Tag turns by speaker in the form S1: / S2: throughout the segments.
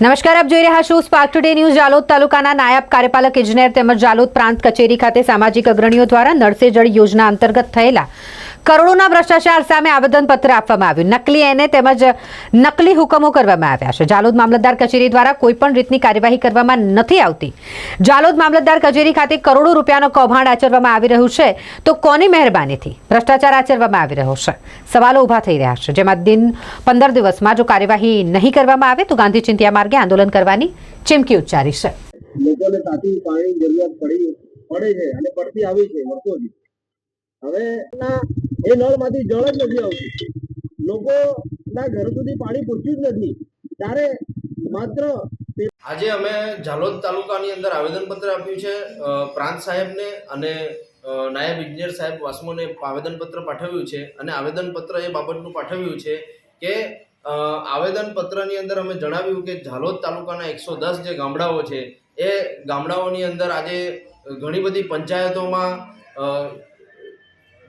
S1: નમસ્કાર, આપ જોઈ રહ્યા છો સ્પાર્ક ટુડે ન્યૂઝ જાલોદ તાલુકાના નાયબ કાર્યપાલક ઇજનેર તેમજ જાલોદ પ્રાંત કચેરી ખાતે સામાજિક અગ્રણીઓ દ્વારા નળસે જળ યોજના અંતર્ગત થયેલા કરોડોના ભ્રષ્ટાચાર સામે આવેદનપત્ર આપવામાં આવ્યું. નકલી એને તેમજ નકલી હુકમો કરવામાં આવ્યા છે. જાલોદ મામલતદાર કચેરી દ્વારા કોઈપણ રીતની કાર્યવાહી કરવામાં નથી આવતી. જાલોદ મામલતદાર કચેરી ખાતે કરોડો રૂપિયાનો કૌભાંડ આચરવામાં આવી રહ્યું છે. તો કોની મહેરબાનીથી ભ્રષ્ટાચાર આચરવામાં આવી રહ્યો છે? સવાલો ઊભા થઈ રહ્યા છે. જેમાં દિન પંદર દિવસમાં જો કાર્યવાહી નહીં કરવામાં આવે તો ગાંધી ચિંતિયા માર્ગે આંદોલન કરવાની ચીમકી ઉચ્ચારી છે.
S2: લોકોને તાતી પાણી જરૂરિયાત પડી પડે છે અને પડતી આવી છે વર્ષોથી હવે એ નળમાંથી જળ જ નથી આવતું. લોકોના ઘર સુધી પાણી પહોંચ્યું જ નથી. ત્યારે માત્ર
S3: આજે અમે ઝાલોદ તાલુકાની અંદર આવેદનપત્ર આપ્યું છે. પ્રાંત સાહેબને અને નાયબ ઇજનેર સાહેબ વાસ્મોને આવેદનપત્ર પાઠવ્યું છે અને આવેદનપત્ર એ બાબતનું પાઠવ્યું છે કે આવેદનપત્રની અંદર અમે જણાવ્યું કે ઝાલોદ તાલુકાના એકસો દસ જે ગામડાઓ છે, એ ગામડાઓની અંદર આજે ઘણી બધી પંચાયતોમાં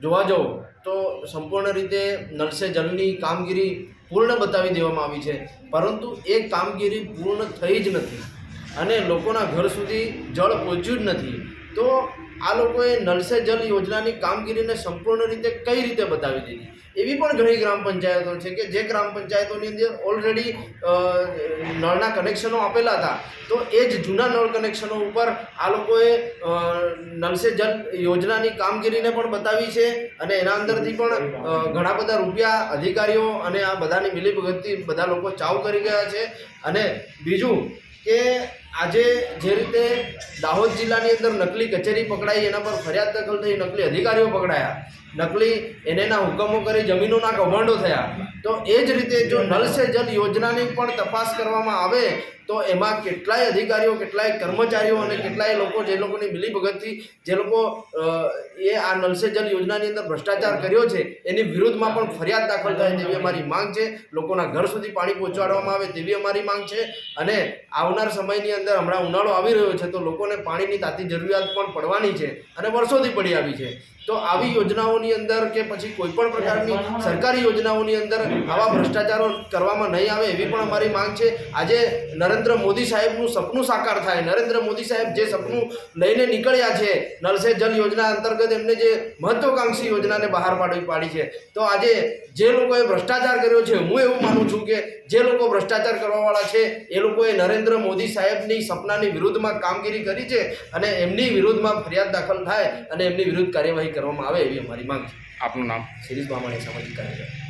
S3: જોવા જાઓ તો સંપૂર્ણ રીતે નળ સે જલની કામગીરી પૂર્ણ બતાવી દેવામાં આવી છે. પરંતુ એ કામગીરી પૂર્ણ થઈ જ નથી અને લોકોના ઘર સુધી જળ પહોંચ્યું જ નથી. તો આ લોકોએ સે જલ યોજનાની કામગીરીને સંપૂર્ણ રીતે કઈ રીતે બતાવી દીધી? એવી પણ ઘણી ગ્રામ પંચાયતો છે કે જે ગ્રામ પંચાયતોની અંદર ઓલરેડી નળના કનેક્શનો આપેલા હતા. તો એ જ જૂના નળ કનેક્શનો ઉપર આ લોકોએ સે જલ યોજનાની કામગીરીને પણ બતાવી છે અને એના અંદરથી પણ ઘણા બધા રૂપિયા અધિકારીઓ અને આ બધાની મિલીભગતથી બધા લોકો ચાવ કરી ગયા છે. અને બીજું કે આજે જે રીતે દાહોદ જિલ્લાની અંદર નકલી કચેરી પકડાઈ, એના પર ફરિયાદ દાખલ થઈ, નકલી અધિકારીઓ પકડાયા, નકલી એનેના હુકમો કરી જમીનોના કૌભાંડો થયા. તો એ જ રીતે જો નલ સે જલ યોજનાની પણ તપાસ કરવામાં આવે, તો એમાં કેટલાય અધિકારીઓ, કેટલાય કર્મચારીઓ અને કેટલાય લોકો, જે લોકોની મિલીભગતથી જે લોકો એ આ નલ જલ યોજનાની અંદર ભ્રષ્ટાચાર કર્યો છે, એની વિરુદ્ધમાં પણ ફરિયાદ દાખલ થાય તેવી અમારી માંગ છે. લોકોના ઘર સુધી પાણી પહોંચાડવામાં આવે તેવી અમારી માંગ છે. અને આવનાર સમયની અંદર હમણાં ઉનાળો આવી રહ્યો છે, તો લોકોને પાણીની તાતી જરૂરિયાત પણ પડવાની છે અને વર્ષોથી પડી આવી છે. તો આવી યોજનાઓની અંદર કે પછી કોઈ પણ પ્રકારની સરકારી યોજનાઓની અંદર આવા ભ્રષ્ટાચારો કરવામાં નહીં આવે એવી પણ અમારી માંગ છે. આજે નરેન્દ્ર મોદી સાહેબનું સપનું સાકાર થાય. નરેન્દ્ર મોદી સાહેબ જે સપનું લઈને નીકળ્યા છે નલ સે જલ યોજના અંતર્ગત એમને જે મહત્વાકાંક્ષી યોજનાને બહાર પાડી પાડી છે. તો આજે જે લોકોએ ભ્રષ્ટાચાર કર્યો છે હું એવું માનું છું કે જે લોકો ભ્રષ્ટાચાર કરવાવાળા છે એ લોકોએ નરેન્દ્ર મોદી સાહેબની સપનાની વિરુદ્ધમાં કામગીરી કરી છે અને એમની વિરુદ્ધમાં ફરિયાદ દાખલ થાય અને એમની વિરુદ્ધ કાર્યવાહી કરવામાં આવે એવી અમારી માંગ છે.
S4: આપનું નામ?
S3: શિરીષ બામણી સામાજિક કાર્યકર.